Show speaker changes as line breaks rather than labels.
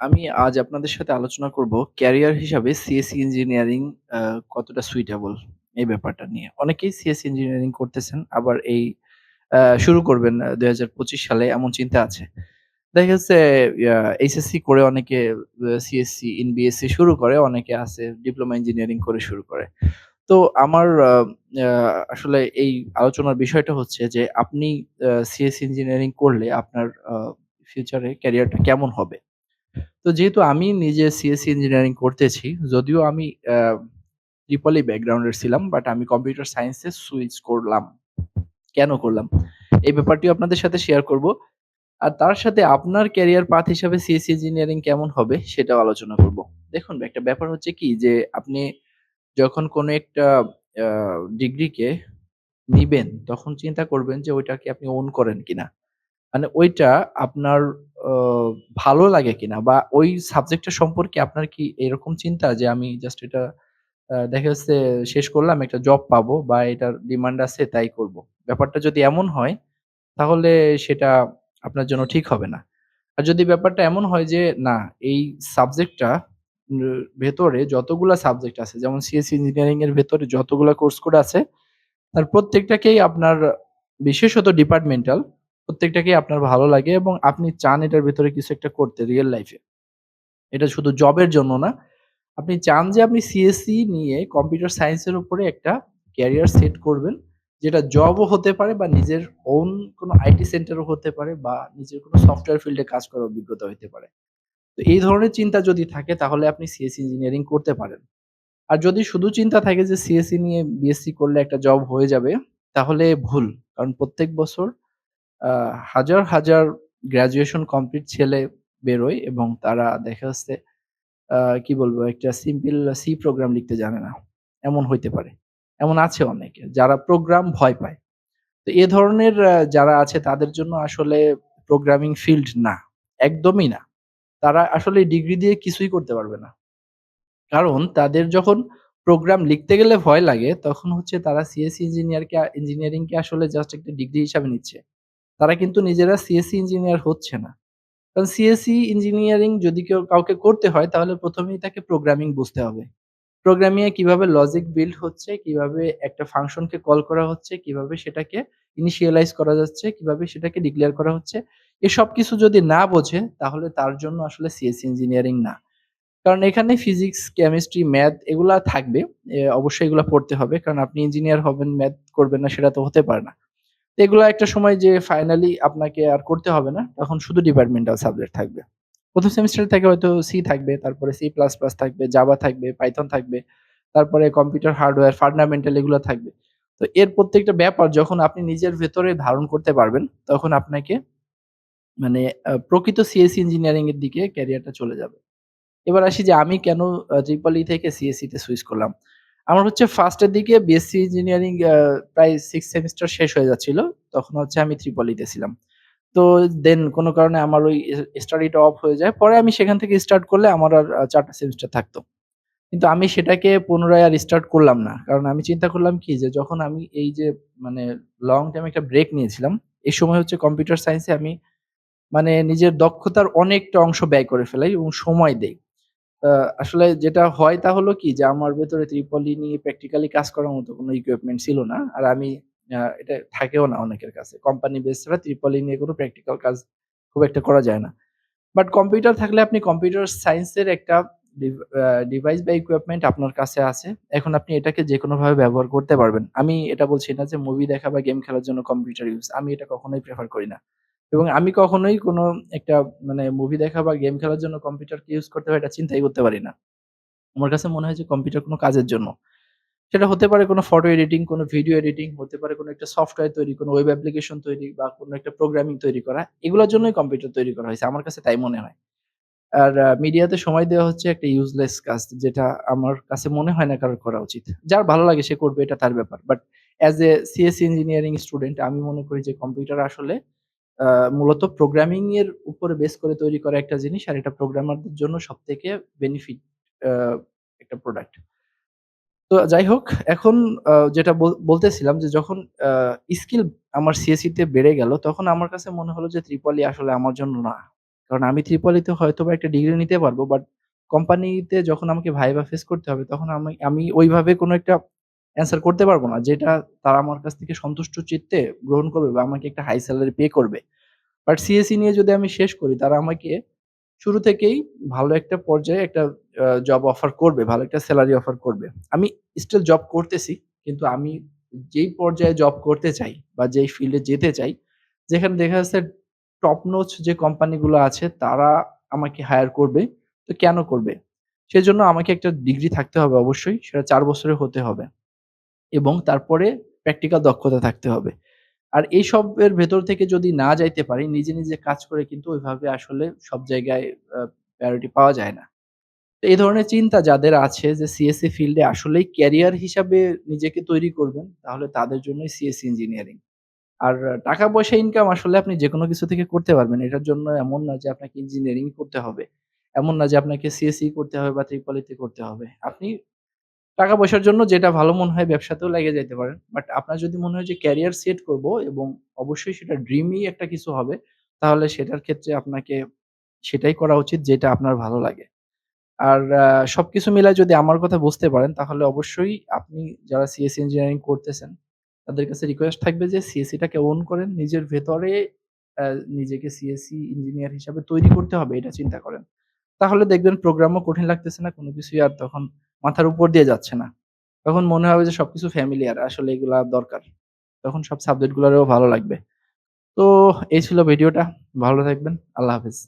আমি আজ আপনাদের সাথে আলোচনা করব ক্যারিয়ার হিসাবে সিএসসি ইঞ্জিনিয়ারিং আ কতটা সুইটেবল এই ব্যাপারটা নিয়ে। অনেকেই সিএসসি ইঞ্জিনিয়ারিং করতেছেন আবার এই শুরু করবেন ২০২৫ সালে এমন চিন্তা আছে। দেখা যাচ্ছে এইচএসসি করে অনেকে সিএসসি ইন বিএসসি শুরু করে, অনেকে আছে ডিপ্লোমা ইঞ্জিনিয়ারিং করে শুরু করে। তো আমার আসলে এই আলোচনার বিষয়টা হচ্ছে যে আপনি সিএসসি ইঞ্জিনিয়ারিং করলে আপনার ফিউচারে ক্যারিয়ারটা কেমন হবে? তো যেহেতু আমি নিজে সিএসসি ইঞ্জিনিয়ারিং করতেছি, যদিও আমি ট্রিপলি ব্যাকগ্রাউন্ডের ছিলাম, বাট আমি কম্পিউটার সায়েন্সে সুইচ করলাম। কেন করলাম? এই ব্যাপারটিও আপনাদের সাথে শেয়ার করব। আর তার সাথে আপনার ক্যারিয়ার পাথ হিসাবে সিএসসি ইঞ্জিনিয়ারিং কেমন হবে সেটাও আলোচনা করব। দেখুন একটা ব্যাপার হচ্ছে কি যে আপনি যখন কোনো একটা ডিগ্রিকে নিবেন, তখন চিন্তা করবেন যে ওইটাকে আপনি ওন করেন কিনা। মানে ওইটা আপনার ভালো লাগে কিনা বা ওই সাবজেক্টটা সম্পর্কে আপনার কি এরকম চিন্তা যে আমি জাস্ট এটা দেখা যাচ্ছে শেষ করলাম, একটা জব পাবো বা এটার ডিমান্ড আছে, তাই করব। ব্যাপারটা যদি এমন হয়, তাহলে সেটা আপনার জন্য ঠিক হবে না। আর যদি ব্যাপারটা এমন হয় যে, না, এই সাবজেক্টটা ভেতরে যতগুলা সাবজেক্ট আছে, যেমন সিএসসি ইঞ্জিনিয়ারিং এর ভেতরে যতগুলা কোর্স কোড আছে, তার প্রত্যেকটাকেই আপনার বিশেষত ডিপার্টমেন্টাল প্রত্যেকটাকেই আপনার ভালো লাগে এবং আপনি চান এটার ভেতরে কিছু একটা করতে রিয়েল লাইফে এটা শুধু জবের জন্য না। আপনি চান যে আপনি সিএসসি নিয়ে কম্পিউটার সায়েন্সের উপরে একটা ক্যারিয়ার সেট করবেন। যেটা জবও হতে পারে বা নিজের ওন কোনো আইটি সেন্টারও হতে পারে বা নিজের কোনো সফটওয়্যার ফিল্ডে কাজ করার অভিজ্ঞতা হতে পারে। তো এই ধরনের চিন্তা যদি থাকে তাহলে আপনি সিএসসি ইঞ্জিনিয়ারিং করতে পারেন। আর যদি শুধু চিন্তা থাকে যে সিএসসি নিয়ে বিএসসি করলে একটা জব হয়ে যাবে, তাহলে ভুল। কারণ প্রত্যেক বছর হাজার, হাজার গ্র্যাজুয়েশন কমপ্লিট ছেলে বেরোয় এবং তারা দেখা যাচ্ছে কি বলব একটা সিম্পল সি প্রোগ্রাম লিখতে জানে না। এমন হইতে পারে। এমন আছে অনেকে যারা প্রোগ্রাম ভয় পায়। তো এ ধরনের যারা আছে তাদের জন্য আসলে প্রোগ্রামিং ফিল্ড না। একদমই না। তারা আসলে ডিগ্রি দিয়ে কিছুই করতে পারবে না। কারণ তাদের যখন প্রোগ্রাম লিখতে গেলে ভয় লাগে তখন হচ্ছে তারা সিএসসি ইঞ্জিনিয়ারকে ইঞ্জিনিয়ারিং কে আসলে জাস্ট একটা ডিগ্রি হিসাবে নিচ্ছে। তারা কিন্তু নিজেরা সিএসসি ইঞ্জিনিয়ার হচ্ছে না। কারণ সিএসসি ইঞ্জিনিয়ারিং যদি কেউ কাউকে করতে হয় তাহলে প্রথমেই তাকে প্রোগ্রামিং বুঝতে হবে। প্রোগ্রামিং এ কীভাবে লজিক বিল্ড হচ্ছে, কীভাবে একটা ফাংশনকে কল করা হচ্ছে, কীভাবে সেটাকে ইনিশিয়ালাইজ করা যাচ্ছে, কীভাবে সেটাকে ডিক্লেয়ার করা হচ্ছে। এসব কিছু যদি না বোঝে তাহলে তার জন্য আসলে সিএসসি ইঞ্জিনিয়ারিং না। কারণ এখানে ফিজিক্স, কেমিস্ট্রি, ম্যাথ এগুলা থাকবে। অবশ্যই এগুলা পড়তে হবে। কারণ আপনি ইঞ্জিনিয়ার হবেন, ম্যাথ করবেন না সেটা তো হতে পারে না। এগুলা একটা সময় যে ফাইনালি আপনাকে আর করতে হবে না। তখন শুধু ডিপার্টমেন্টাল সাবজেক্ট থাকবে। প্রথম সেমিস্টার থেকে হয়তো সি থাকবে, তারপরে সি প্লাস প্লাস থাকবে, জাভা থাকবে, পাইথন থাকবে। তারপরে কম্পিউটার হার্ডওয়্যার, ফান্ডামেন্টাল এগুলা থাকবে। তো এর প্রত্যেকটা ব্যাপার যখন আপনি নিজের ভেতরে ধারণ করতে পারবেন, তখন আপনাকে মানে প্রকৃত সিএসসি ইঞ্জিনিয়ারিং এর দিকে ক্যারিয়ারটা চলে যাবে। এবার আসি যে আমি কেন ট্রিপল ই থেকে সিএসসি তে সুইচ করলাম। আমার হচ্ছে ফার্স্টের দিকে বিএসসি ইঞ্জিনিয়ারিং প্রায় সিক্স সেমিস্টার শেষ হয়ে যাচ্ছিল। তখন হচ্ছে আমি ট্রিপল ই ছিলাম। তো দেন কোনো কারণে আমার ওই স্টাডিটা অফ হয়ে যায়। পরে আমি সেখান থেকে স্টার্ট করলে আমার আর আ ৪ টা সেমেস্টার থাকতো। কিন্তু আমি সেটাকে পুনরায় আর স্টার্ট করলাম না। কারণ আমি চিন্তা করলাম কি যে যখন আমি এই যে মানে লং টাইম একটা ব্রেক নিয়েছিলাম, এই সময় হচ্ছে কম্পিউটার সায়েন্সে আমি মানে নিজের দক্ষতার অনেকটা অংশ ব্যয় করে ফেলাই এবং সময় দেই। আসলে যেটা হয় তা হলো কি যে আমার ভেতরে ত্রিপলি নিয়ে প্র্যাকটিক্যালি কাজ করার মতো কোনো ইকুইপমেন্ট ছিল না। আর আমি আ এটা থাকেও না অনেকের কাছে। কোম্পানি বেস ছাড়া ত্রিপলি নিয়ে কোনো প্র্যাকটিক্যাল কাজ খুব একটা করা যায় না। বাট কম্পিউটার থাকলে আপনি কম্পিউটার সায়েন্সের একটা ডিভাইস বা ইকুইপমেন্ট আপনার কাছে আছে। এখন আপনি এটাকে যেকোনোভাবে ব্যবহার করতে পারবেন। আমি এটা বলছি না যে মুভি দেখা বা গেম খেলার জন্য কম্পিউটার ইউজ আমি এটা কখনোই প্রেফার করি না। এবং আমি কখনোই কোনো একটা মানে মুভি দেখা বা গেম খেলার জন্য কম্পিউটারকে ইউজ করতে হয় এটা চিন্তাই করতে পারি না। আমার কাছে মনে হয় যে কম্পিউটার কোনো কাজের জন্য। সেটা হতে পারে কোনো ফটো এডিটিং, কোনো ভিডিও এডিটিং, হতে পারে কোনো একটা সফটওয়্যার তৈরি, কোনো ওয়েব অ্যাপ্লিকেশন তৈরি বা কোনো একটা প্রোগ্রামিং তৈরি করা। এগুলোর জন্যই কম্পিউটার তৈরি করা হয়েছে আমার কাছে তাই মনে হয়। আর মিডিয়াতে সময় দেওয়া হচ্ছে একটা ইউজলেস কাজ যেটা আমার কাছে মনে হয় না কারোর করা উচিত। যার ভালো লাগে সে করবে এটা তার ব্যাপার। But as a CSC engineering student আমি মনে করি যে কম্পিউটার আসলে মূলত প্রোগ্রামিং এর উপরে বেস করে তৈরি করা একটা জিনিস। আর এটা প্রোগ্রামারদের জন্য সব থেকে বেনিফিট একটা প্রোডাক্ট। তো যাই হোক, এখন যেটা বল, বলতেছিলাম যে যখন স্কিল আমার সিএসই তে বেড়ে গেল, তখন আমার কাছে মনে হলো যে ত্রিপলি আসলে আমার জন্য না। কারণ আমি ত্রিপলিতে হয়তোবা একটা ডিগ্রি নিতে পারব। বাট কোম্পানিতে যখন আমাকে ভাইবা ফেস করতে হবে, তখন আমি আমি ওইভাবে কোনো একটা অ্যান্সার করতে পারব না। যেটা তারা আমার কাছ থেকে সন্তুষ্ট চিত্তে গ্রহণ করবে বা আমাকে একটা হাই স্যালারি পে করবে। বাট সিএসই নিয়ে যদি আমি শেষ করি তারা আমাকে শুরু থেকেই ভালো একটা পর্যায়ে একটা জব অফার করবে, ভালো একটা স্যালারি অফার করবে। আমি স্টিল জব করতেছি। কিন্তু আমি যেই পর্যায়ে জব করতে চাই বা যেই ফিল্ডে যেতে চাই, যেখানে দেখা যাচ্ছে টপ নোচ যে কোম্পানিগুলো আছে তারা আমাকে হায়ার করবে। তো কেন করবে? সেজন্য আমাকে একটা ডিগ্রি থাকতে হবে অবশ্যই। সেটা চার বছরের হতে হবে। এবং তারপরে প্র্যাকটিক্যাল দক্ষতা থাকতে হবে। আর এইসবের ভেতর থেকে যদি না যাইতে পারি, নিজে, নিজে কাজ করে কিন্তু ওইভাবে আসলে সব জায়গায় প্রায়োরিটি পাওয়া যায় না। তো এই ধরনের চিন্তা যাদের আছে যে সিএসসি ফিল্ডে আসলেই ক্যারিয়ার হিসাবে নিজেকে তৈরি করবেন, তাহলে তাদের জন্যই সিএসসি ইঞ্জিনিয়ারিং। আর টাকা-পয়সা ইনকাম আসলে আপনি যেকোনো কিছু থেকে করতে পারবেন। এটার জন্য এমন না যে আপনাকে ইঞ্জিনিয়ারিং করতে হবে। এমন না যে আপনাকে সিএসই করতে হবে বা ত্রিপলিতে করতে হবে। আপনি টাকা-পয়সার জন্য যেটা ভালো মনে হয় ব্যবসাতেও লেগে যেতে পারেন। বাট আপনার যদি মনে হয় যে ক্যারিয়ার সেট করব এবং অবশ্যই সেটা ড্রিমি একটা কিছু হবে, তাহলে সেটার ক্ষেত্রে আপনাকে সেটাই করা উচিত যেটা আপনার ভালো লাগে। আর সবকিছু মিলায় যদি আমার কথা বুঝতে পারেন তাহলে অবশ্যই আপনি যারা সিএসই ইঞ্জিনিয়ারিং করতেছেন, তাদের কাছে রিকোয়েস্ট থাকবে যে সিএসইটাকে ওন করেন। নিজের ভেতরে নিজেকে সিএসই ইঞ্জিনিয়ার হিসাবে তৈরি করতে হবে এটা চিন্তা করেন। তাহলে দেখবেন প্রোগ্রামও কঠিন লাগতেছে না, কোনো কিছুই আর তখন মাথার উপর দিয়ে যাচ্ছে না। তখন মনে হবে যে সবকিছু ফ্যামিলিয়ার। আসলে এগুলা দরকার। তখন সব সাবজেক্টগুলোরও ভালো লাগবে। তো এই ছিল ভিডিওটা। ভালো থাকবেন। আল্লাহ হাফেজ।